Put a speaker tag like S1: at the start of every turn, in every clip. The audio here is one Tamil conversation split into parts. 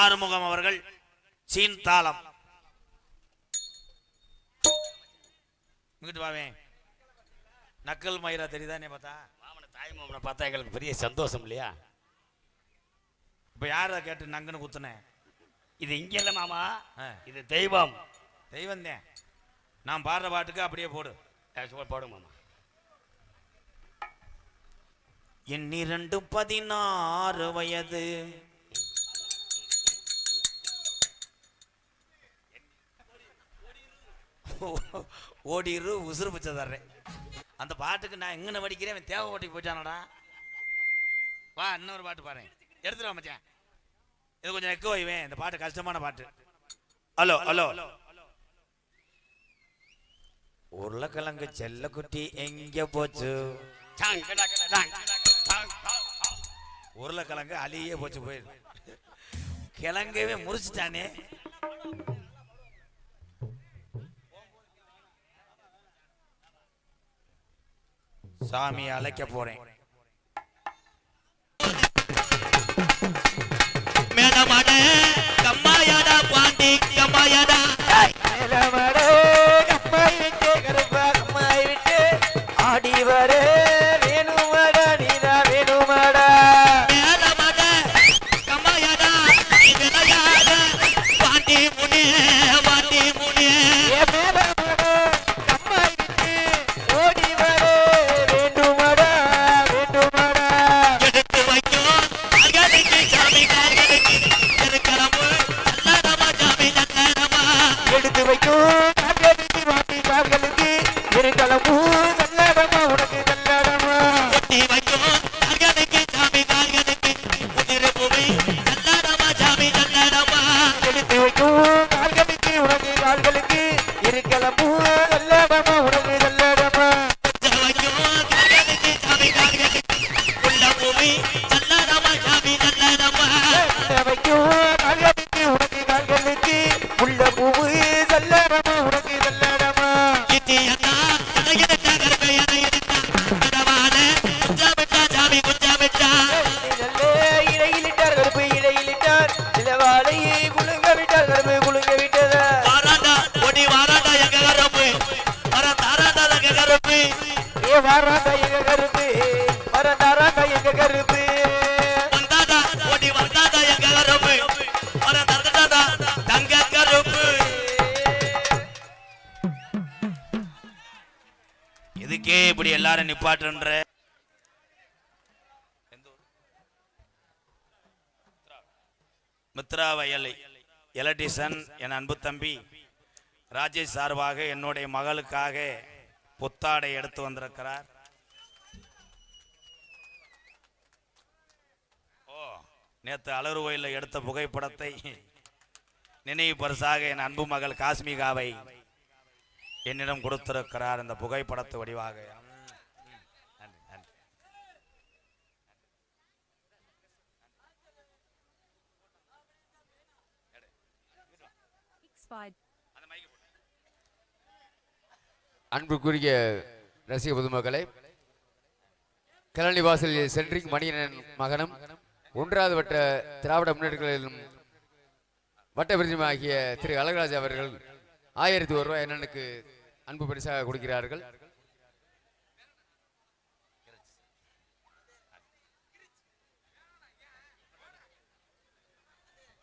S1: ஆறுமுகம் அவர்கள் சீன் தாளம். நக்கல் மயிரா தெரியுதா நீ பார்த்தா?
S2: மாமனை தாய் மாமனை பார்த்தா எங்களுக்கு பெரிய சந்தோஷம் இல்லையா?
S1: இப்ப யார கேட்டு நங்குன்னு குத்துனேன்
S2: இது இங்க இல்ல மாமா. இது தெய்வம்.
S1: தெய்வம் தான். நான் பாடுற பாட்டுக்கு அப்படியே போடு.
S2: போடுங்க மாமா.
S1: எண்ணிரண்டு பதினாறு வயது ஓடிரு உசுறு பிச்சை தர்றேன். அந்த பாட்டுக்கு நான் எங்கே படிக்கிறேன் அவன் தேவை ஓட்டிக்கு போச்சானடா வா இன்னொரு பாட்டு பாரு எடுத்துருவா மச்சான். இது கொஞ்சம் எக்கோ வைவேன் இந்த பாட்டு கஷ்டமான பாட்டு. Hello hello. உருளைக்கிழங்கு செல்லக்குட்டி எங்க போச்சு? உருளைக்கிழங்கு அழியே போச்சு போயிடு கிழங்கவே முறிச்சிட்டானே. சாமி அழைக்க போறேன்.
S3: மேடமாட கம்மாயாடா பாண்டி கம்மாயாடா.
S1: நிப்பாட்டுன்ற மித்ரா வயலை எலக்ட்ரிஷன் என் அன்பு தம்பி ராஜேஷ் சார்பாக என்னுடைய மகளுக்காக புத்தாடை எடுத்து வந்திருக்கிறார். ஓ நேற்று அலறு கோயிலில் எடுத்த புகைப்படத்தை நினைவு பரிசாக என் அன்பு மகள் காஸ்மிகாவை என்னிடம் கொடுத்திருக்கிறார். இந்த புகைப்படத்து வடிவாக ம், ம், நன்றி, நன்றி.
S4: Satisfied.
S5: அன்புக்குரிய ரசிக பொதுமக்களே கலனி வாசலில் சென்ட்ரிக் மணியனன் மகனும் ஒன்றாவது வட்ட திராவிட முன்னேற்றங்களிலும் வட்ட விருதுமாகிய திரு அழகராஜ் அவர்கள் ஆயிரத்தி ஒரு ரூபாய் என்னனுக்கு அன்பு பரிசாக கொடுக்கிறார்கள்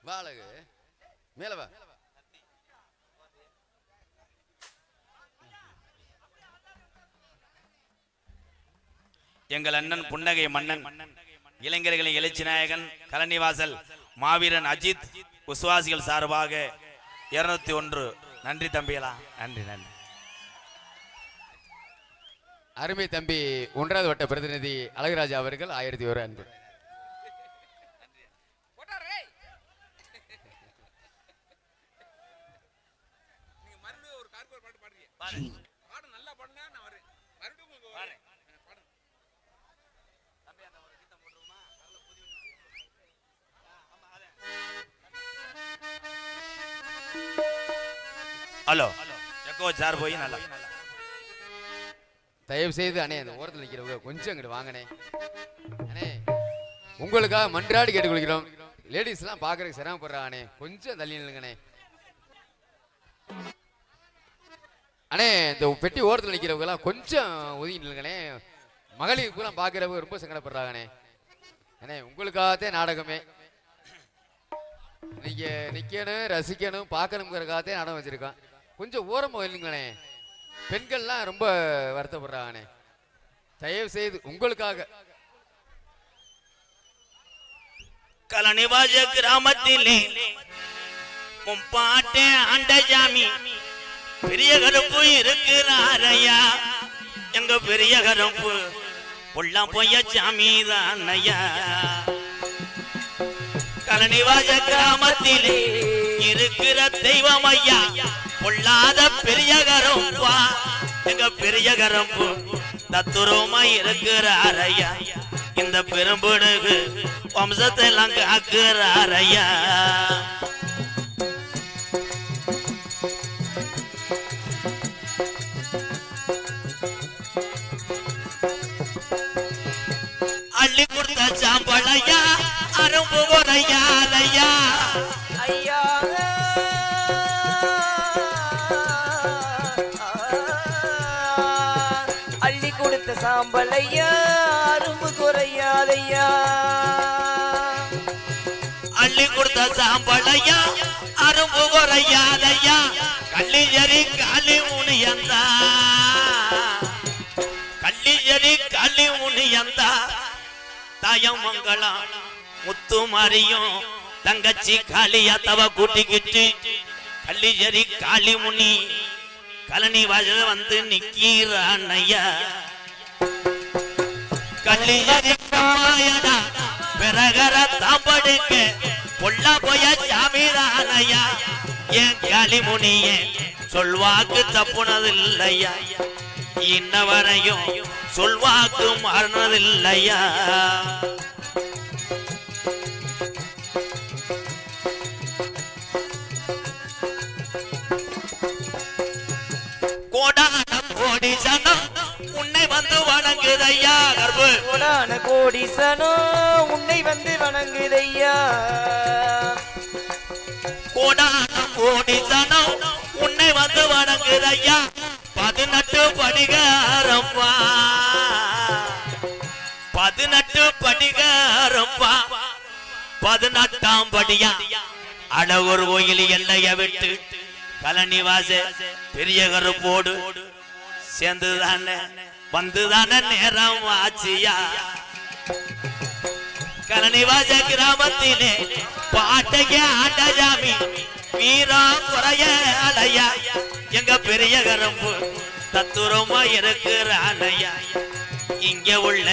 S5: வாழகு மேலவா
S1: எங்கள் அண்ணன் புன்னகை மன்னன் இளைஞர்களின் எழுச்சி நாயகன் கலனிவாசல் மாவீரன் அஜித் விசுவாசிகள் சார்பாக இருநூத்தி ஒன்று. நன்றி தம்பிகளா நன்றி நன்றி.
S5: அருமை தம்பி ஒன்றாவது வட்ட பிரதிநிதி அழகராஜா அவர்கள் ஆயிரத்தி ஒரு அன்பு.
S1: ஹலோ. எக்கோ சார் போய் நல்லா.
S5: தயவு செய்து அண்ணே அந்த ஓரத்தில் நிற்கிறவங்க கொஞ்சம் இங்கிட்டு வாங்கண்ணே. அண்ணே உங்களுக்காக மன்றாடி கேட்டுக்கொள்கிறோம். லேடிஸ்லாம் பார்க்கறதுக்கு சிரமப்படுறாங்கண்ணே. கொஞ்சம் தள்ளி நில்லுங்கண்ணே. அண்ணே இந்த பெட்டி ஓரத்தில் நிற்கிறவங்கலாம் கொஞ்சம் ஒதுங்கி நில்லுங்கண்ணே. மகளிருக்குலாம் பார்க்குறவங்க ரொம்ப சங்கடப்படுறாங்கண்ணே. அண்ணே உங்களுக்காகத்தே நாடகமே. நீங்கள் நிக்கணும் ரசிக்கணும் பார்க்கணுங்கிறக்காகத்தே நாடகம் வச்சிருக்கோம். கொஞ்சம் ஓரமாக இல்லைங்களே பெண்கள்லாம் ரொம்ப வருத்தப்படுறாங்கண்ணே. தயவு செய்து உங்களுக்காக.
S1: கலனிவாஜ கிராமத்திலே முப்பாட்டே ஆண்டஜாமி பெரிய கருப்பு இருக்கிறாரையா? எங்க பெரிய கருப்பு புள்ளா பொய்ய சாமி தானையா கலனிவாஜ கிராமத்திலே இருக்கிற தெய்வம் ஐயா. பொல்லாத பெரிய கருப்பா எங்க பெரிய கருப்பு தத்துரமா இருக்கிறாரையா இந்த பெரும்புடுகு வம்சத்தை எல்லாம் காக்குற அறையா. அள்ளி கொடுத்த சாம்பழையா அரும்பு குறையாதையா
S3: ஐயா. வைத்த கொடுத்த சாம்பல் ஐயா அரும்பு குறையாதையா
S1: அள்ளி கொடுத்த சாம்பளையா அரும்பு குறையாதையா கள்ளிஜரி காலி உனியந்தா கள்ளிஜரி காலி உனியந்தா மங்களம் முத்து மாரியும் தங்கச்சி காளியா தவ கூட்டிக்கிட்டு கள்ளிஜரி காளி முனி கலனி வாசல் வந்து நிக்கிறான் ஐயா கள்ளிஜரி காமாயடா பிறகர தாம்படுக்க பொல்ல போய சாமிதானையா. என் காளிமுனியே சொல்வாக்கு தப்புனதில்லையா. இன்ன வரையும் சொல்வாக்கு மாறினதில்லையா கோடான கோடி சனம் வந்து வணங்குதையா கர்ப்பு?
S3: கோடான கோடீசனோ உன்னை வந்து வணங்குதையா?
S1: கோடான கோடி சனம் உன்னை வந்து வணங்குதையா? பதினெட்டு படிகாரப்பா பதினெட்டு படிகாரப்பா பதினெட்டாம் படியா? அழகர் கோயில் எல்லைய விட்டு கலனிவாச பெரிய கருப்போடு சேர்ந்துதானே வந்துதானே நேரம் ஆச்சியா கலனிவாச கிராமத்திலே பாட்டைய ஆண்டஜாமி வீரா குறைய அலையா? எங்க பெரிய கரும்பு தத்துரமா இருக்கிறானையா? இங்க உள்ள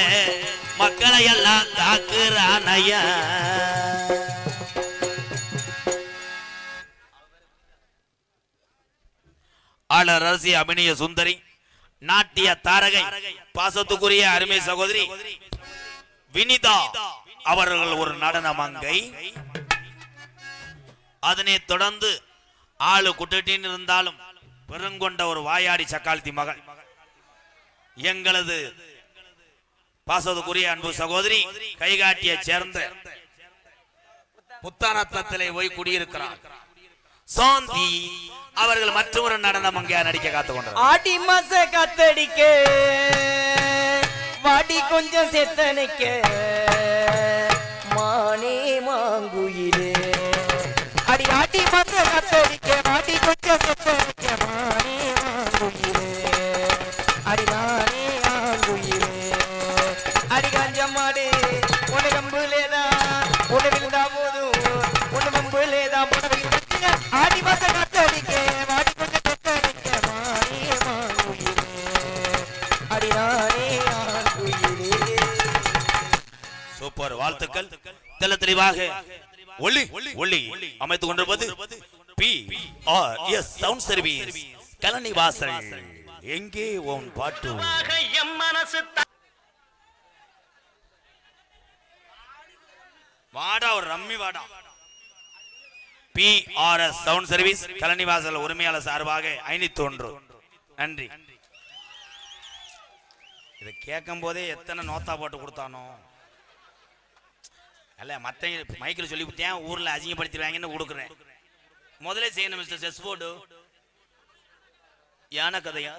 S1: மக்களை எல்லாம் காக்குறானையா? ஆளரசி அபிநய சுந்தரி நாட்டிய தாரகை பாசத்துக்குரிய அருமை சகோதரி வினிதா அவர்கள் ஒரு நடன மங்கை அதனை தொடர்ந்து ஆளு குட்டின்னு இருந்தாலும் பெருங்கொண்ட ஒரு வாயாடி சக்காலத்தி மகள் எங்களது பாசத்துக்குரிய அன்பு சகோதரி கைகாட்டிய சேர்ந்த புத்தானத்திலே போய் குடியிருக்கிறார். சாந்தி அவர்கள் மற்றொரு நடனம் அங்கே நடிக்க காத்து கொண்டார்
S3: ஆடி மாச காத்தடிக்க வாடி கொஞ்சம் செத்தனைக்க மானே மாங்குயிலே. அடி ஆடி மாச காத்தடிக்க வாடி கொஞ்சம் செத்தனைக்க மானே மாங்குயிலே. அடி மானே மாங்குயிலே. அடி காஞ்சம்மாடு உன கம்புலேதான் உன விழுந்தா போதும். உன கம்புலேதான் ஆடி மாச
S1: சூப்பர் வாழ்த்துக்கள். தெல்ல தெளிவாக ஒளி ஒளி அமைத்துக் கொண்டிருப்பது P R S sound service Kalani Vasal எங்கே உன் பாட்டு? வாடா ஒரு ரம்மி வாடா. P R S sound service Kalanivasal உரிமையாளர் சார்பாக ஐநூத்தி ஒன்று. நன்றி. இதை கேட்கும் போதே எத்தனை நோத்தா போட்டு கொடுத்தானோ? அல்ல மற்ற மைக்கில் சொல்லி கொடுத்தேன் ஊரில் அசிங்கப்படுத்திடுவாங்கன்னு கொடுக்குறேன். முதல்ல செய்யணும் மிஸ்டர் செஸ் போர்டு யானை கதையா?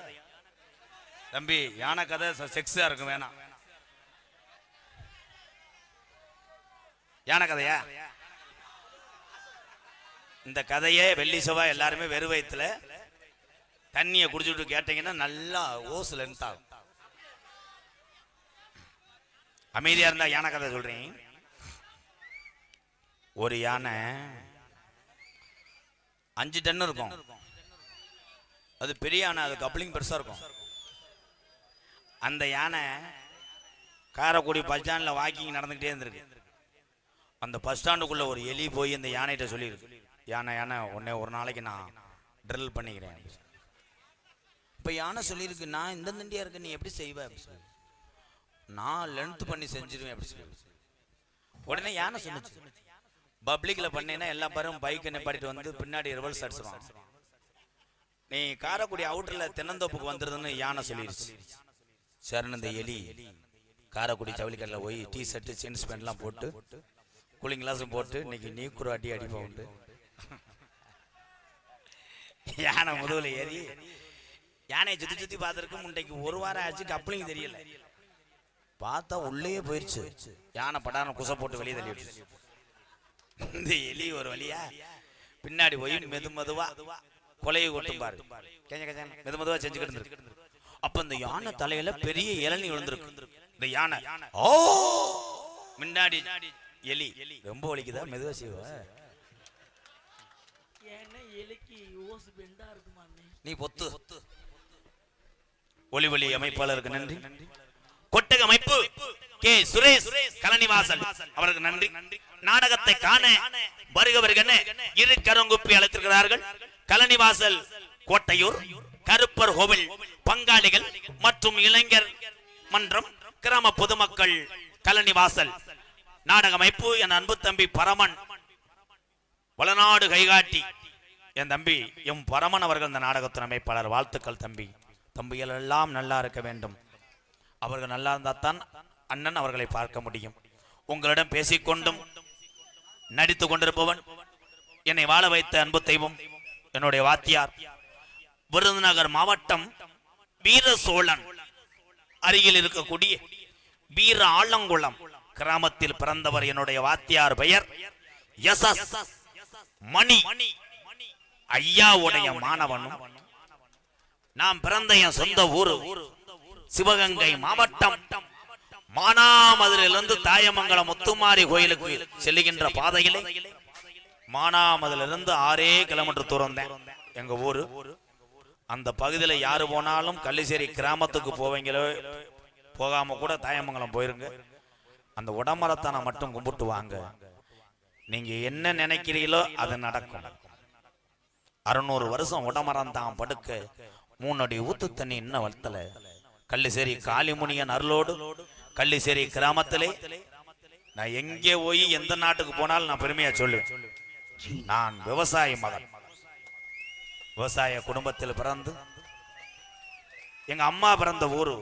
S1: தம்பி யானை கதை செக்ஸாக இருக்கும் வேணாம். யானை கதையா? இந்த கதையே வெள்ளி செவ்வாய் எல்லாருமே வெறுவயத்தில் தண்ணியை குடிச்சுட்டு கேட்டீங்கன்னா நல்லா ஓஸ் லென்த் ஆகும். அமைதியா இருந்தா யானை கதை சொல்றேன் ஒரு யானை அஞ்சு டன் இருக்கும். அது பெரிய யானை அது கப்ளிங் பெருசா இருக்கும். அந்த யானை காரைக்குடி பஸ் ஸ்டாண்டில் வாக்கிங் நடந்துக்கிட்டே இருந்திருக்கு. அந்த பஸ் ஸ்டாண்டுக்குள்ள ஒரு எலி போய் அந்த யானைகிட்ட சொல்லியிருக்கு யானை யானை உன்னை ஒரு நாளைக்கு நான் ட்ரில் பண்ணிக்கிறேன். இப்போ யானை சொல்லியிருக்கு நான் இந்த தண்டியா இருக்க நீ எப்படி செய்வேன் அப்படின்னு சொல்லி. நான் லென்த் பண்ணி செஞ்சிருவேன் அப்படி சொல்லி. உடனே யானை சொன்னுச்சு. பப்ளிக்ல பண்ணீங்கன்னா எல்லா பேரும் பைக்கை நிப்பாட்டிட்டு வந்து பின்னாடி ரிவர்ஸ் அடிச்சிருவான். நீ காரைக்குடி அவுட்டர்ல தென்னந்தோப்புக்கு வந்துருதுன்னு யானை சொல்லிருச்சு. சரண் இந்த எலி காரைக்குடி ஜவுளிக்கடல போய் டி ஷர்ட் ஜீன்ஸ் பேண்ட்லாம் போட்டு கூலிங் கிளாஸும் போட்டு இன்னைக்கு நீ குரு அடி அடிப்பா உண்டு. யானை முதுகுல ஏறி யானையை சுத்தி சுத்தி பார்த்துருக்கு முண்டைக்கு ஒரு வாரம் ஆச்சு கப்ளிங் தெரியல. பார்த்தா உள்ளேயே போயிருச்சு. யானை படான குசை போட்டு வெளியே தள்ளி இந்த எலி ஒரு வழியா? பின்னாடி போய் மெது மெதுவா கொலையை கொட்டும் பாரு. மெது மெதுவா செஞ்சுக்கிட்டு இருக்கு அப்ப இந்த யானை தலையில பெரிய இளநீ விழுந்திருக்கு. இந்த யானை. ஓ! முன்னாடி எலி. ரொம்ப வலிக்குதா? மெதுவா செய்வ? நீ பொத்து. ஒளி ஒளி அமைப்பாளருக்கு நன்றி. கொட்டக அமைப்பு கே சுரேஷ் கலனிவாசல் அவருக்கு நன்றி. நாடகத்தை காண வருகவர்கள் இரு கருங்குப்பி அழைத்திருக்கிறார்கள். கலனிவாசல் கோட்டையூர் கருப்பர் கோவில் பங்காளிகள் மற்றும் இளைஞர் மன்றம் கிராம பொதுமக்கள் கலனிவாசல். நாடக அமைப்பு என் அன்பு தம்பி பரமன். வளநாடு கைகாட்டி. என் தம்பி எம் பரமன் அவர்கள் இந்த நாடகத்தின் அமைப்பாளர். வாழ்த்துக்கள் தம்பி. தம்பிகள் எல்லாம் நல்லா இருக்க வேண்டும். அவர்கள் நல்லா இருந்தால் தான் அண்ணன் அவர்களை பார்க்க முடியும். உங்களிடம் பேசிக்கொண்டும் நடித்து கொண்டிருப்பவன் என்னை வாழ வைத்த அன்பு தெய்வம் என்னுடைய வாத்தியார் விருதுநகர் மாவட்டம் வீர சோழன் அருகில் இருக்கக்கூடிய வீர ஆலங்குளம் கிராமத்தில் பிறந்தவர் என்னுடைய வாத்தியார் பெயர் எஸ் எஸ் மணி. ஐயாவுடைய மாணவனும் நாம் பிறந்த என் சொந்த ஊரு. சிவகங்கை மாவட்டம். மானாமதுரிலிருந்து தாயமங்கலம் முத்துமாரி கோயிலுக்கு செல்லுகின்ற பாதையிலே மானாமதுரிலிருந்து ஆறே கிலோமீட்டர் தூரம் தான். எங்க ஊரு. அந்த பகுதியில் யாரு போனாலும் கள்ளிசேரி கிராமத்துக்கு போவீங்களோ போகாம கூட தாயமங்கலம் போயிருங்க. அந்த உடமரத்தான மட்டும் கும்பிட்டு வாங்க. நீங்க என்ன நினைக்கிறீங்களோ அது நடக்கும். அறுநூறு வருஷம் உடமரம் தான் படுக்க. மூணு அடி ஊத்து தண்ணி இன்னும் வளர்த்தல. கள்ளிசேரி காளிமுனியன் அருளோடு கள்ளிசேரி கிராமத்திலே. நான் எங்கே போய் எந்த நாட்டுக்கு போனாலும் நான் பெருமையா சொல்லுவேன். நான் விவசாய மகன். விவசாய குடும்பத்தில் பிறந்து எங்க அம்மா பிறந்த ஊரு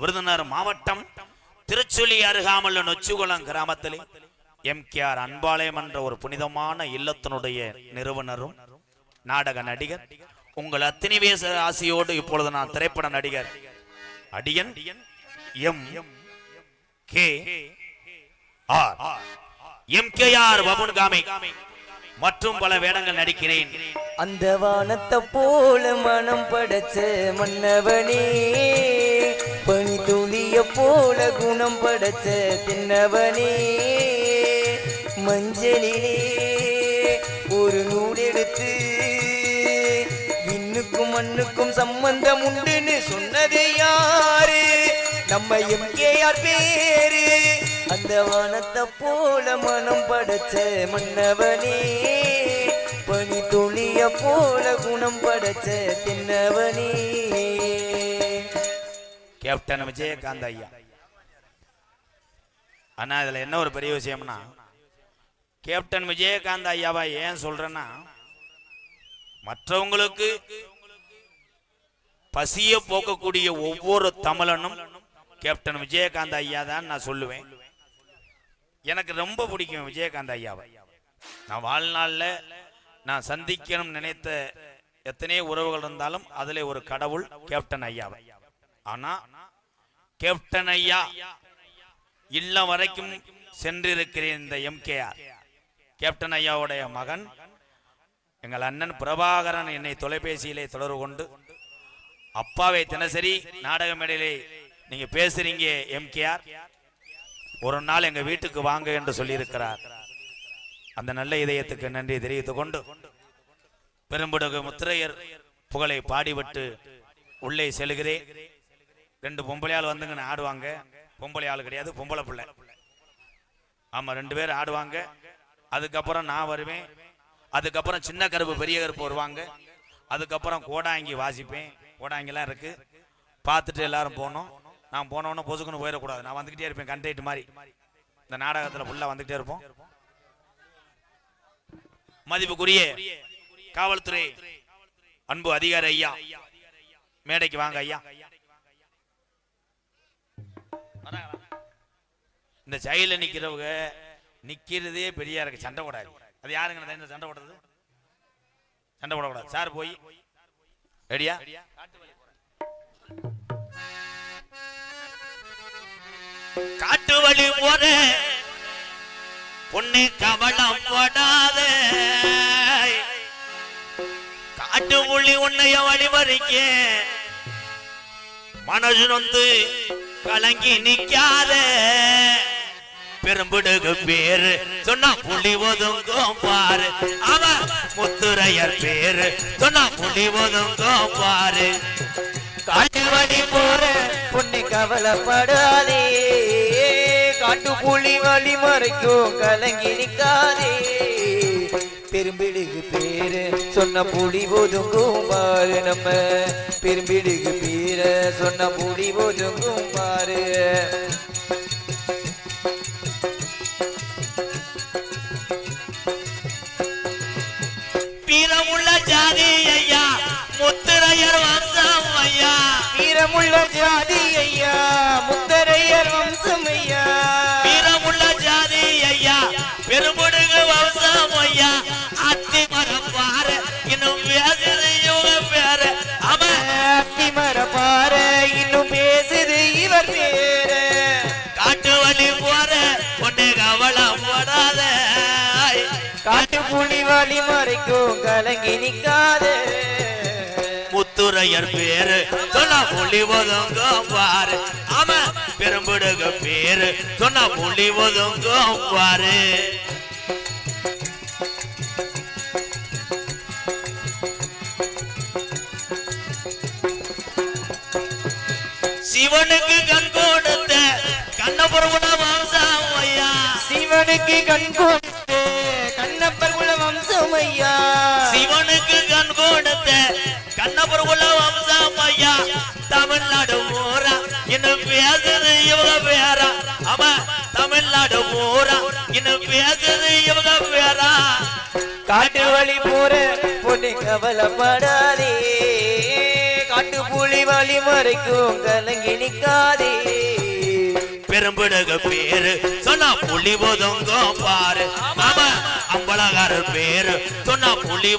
S1: விருதுநர் மாவட்டம் திருச்சுழி அருகாமல் நொச்சிகுளம் கிராமத்திலே. எம் கே ஆர் அன்பாலயம் என்ற ஒரு புனிதமான இல்லத்தினுடைய நிறுவனரும் நாடக நடிகர். உங்கள் அத்தினிவேச பேச ஆசையோடு இப்பொழுது நான் திரைப்பட நடிகர். அடியன் M K R. M K R பபுன்காமி மற்றும் பல வேடங்கள் நடிக்கிறேன்.
S3: அந்த வானத்தை போல மனம் படைச்ச மன்னவனே பனி துளிய போல குணம் படைச்ச தின்னவனே மஞ்சளிலே ஒரு நூல் எடுத்து மண்ணுக்கும் சம்பந்தம் உண்டுன்னு சொன்னது யாரு? நம்ம எம்கேஆர் பேரு. அந்த வானத்தை போல மனம் படைச்ச மன்னவனே. பனி துளிய போல குணம் படைச்ச தின்னவனே.
S1: கேப்டன் விஜயகாந்த் ஐயா. ஆனா இதுல என்ன ஒரு பெரிய விஷயம்னா கேப்டன் விஜயகாந்த் ஐயாவா ஏன் சொல்றேன்னா மற்றவங்களுக்கு பசிய போக்கக்கூடிய ஒவ்வொரு தமிழனும் கேப்டன் விஜயகாந்த் ஐயா தான் நான் சொல்லுவேன். எனக்கு ரொம்ப பிடிக்கும் விஜயகாந்த் ஐயாவை. நான் வாழ்நாளில் நான் சந்திக்கணும் நினைத்த எத்தனையோ உறவுகள் இருந்தாலும் அதிலே ஒரு கடவுள் கேப்டன் ஐயாவை. ஆனா கேப்டன் ஐயா இல்லம் வரைக்கும் சென்றிருக்கிறேன் இந்த எம்கேஆர் கேப்டன் ஐயாவுடைய மகன் எங்கள் அண்ணன் பிரபாகரன் என்னை தொலைபேசியிலே தொடர்பு கொண்டு அப்பாவை தினசரி நாடக மேடையிலே நீங்க பேசுறீங்க எம்கேஆர். ஒரு நாள் எங்க வீட்டுக்கு வாங்க என்று சொல்லியிருக்கிறார். அந்த நல்ல இதயத்துக்கு நன்றி தெரிவித்துக் கொண்டு பெரும்படுகு முத்திரையர் புகழை பாடிவிட்டு உள்ளே செல்கிறேன். ரெண்டு பொம்பளை ஆள் வந்துங்க ஆடுவாங்க. பொம்பளை ஆள் கிடையாது பொம்பளை பிள்ளை. ஆமா ரெண்டு பேர் ஆடுவாங்க. அதுக்கப்புறம் நான் வருவேன். அதுக்கப்புறம் சின்ன கருப்பு பெரிய கருப்பு வருவாங்க. அதுக்கப்புறம் கோடாங்கி வாசிப்பேன். ஓடாங்கெல்லாம் இருக்கு. பார்த்துட்டு எல்லாரும் போனோம் நான் போனோன்னு பொசுக்குன்னு போயிடக்கூடாது. நான் வந்துக்கிட்டே இருப்பேன் கண்டெக்ட் மாதிரி. இந்த நாடகத்தில் ஃபுல்லாக வந்துக்கிட்டே இருப்போம். மதிப்புக்குரிய காவல்துறை அன்பு அதிகாரி ஐயா மேடைக்கு வாங்க ஐயா. இந்த ஜெயில நிக்கிறவங்க நிக்கிறதே பெரியா இருக்கு சண்டை போடாது. அது யாருங்க சண்டை போடுறது சண்டை போடக்கூடாது. சார் போய் ரெடியா
S6: காட்டு வழி போற. பொண்ணு கவலம் போடாத. காட்டு புள்ளி உன்னைய வழிமறிக்க. மனசு நொந்து கலங்கி நிக்காத. பெரும்பிடுகு பேரு. சொன்னா புலி ஒதுங்கும் பாரு. அவன் முத்துரையர் பேரு. சொன்னா புலி ஒதுங்கும் பாரு.
S3: காட்டு வழி போற பொண்ணு கவலைப்படாதே. காட்டு புலி வழி மறைக்கும் கலங்கி நிக்காதே. பெரும்பிடுகு பேரு. சொன்ன புலி ஒதுங்கும் பாரு நம்ம. பெரும்பிடுகு பேர சொன்ன புலி ஒதுங்கும் பாரு.
S6: ஜாதி ஐயா முத்துரையர் வம்சம் ஐயா
S3: வீரமுள்ள ஜாதி ஐயா முத்தரையர் வம்சம் ஐயா புலி வழி மறைக்கும் கலங்கி நிக்காதே.
S6: முத்துரையர் பேரு சொன்னா புள்ளி ஒதுங்க பாரு. அவன் பெரும்பிடுக பேரு சொன்னா புள்ளி ஒதுங்க பாரு. சிவனுக்கு கண் கொடுத்த கண்ணபுரமுட வம்சம் ஐயா.
S3: சிவனுக்கு கண் கொடுத்து ஐயா.
S6: சிவனுக்கு கண் கொடுத்த கண்ணபுரமுல வம்சம் ஐயா. தமிழ்நாடு பூரா இன்னும் பேசுது இவங்க பேரா. அவன் தமிழ்நாடு பூரா இன்னும் பேசுது இவங்க பேரா.
S3: காட்டு வழி போற பொண்ணு கவலைப்படாதே. காட்டு புலி வழி மறைக்கும் கலங்கி நிக்காதே.
S6: பெரும்பிடுக பேரு. சொன்னா புலி ஒதுங்க பாரு. அவன் அம்பலகாரர் பேரு. சொன்னா புலி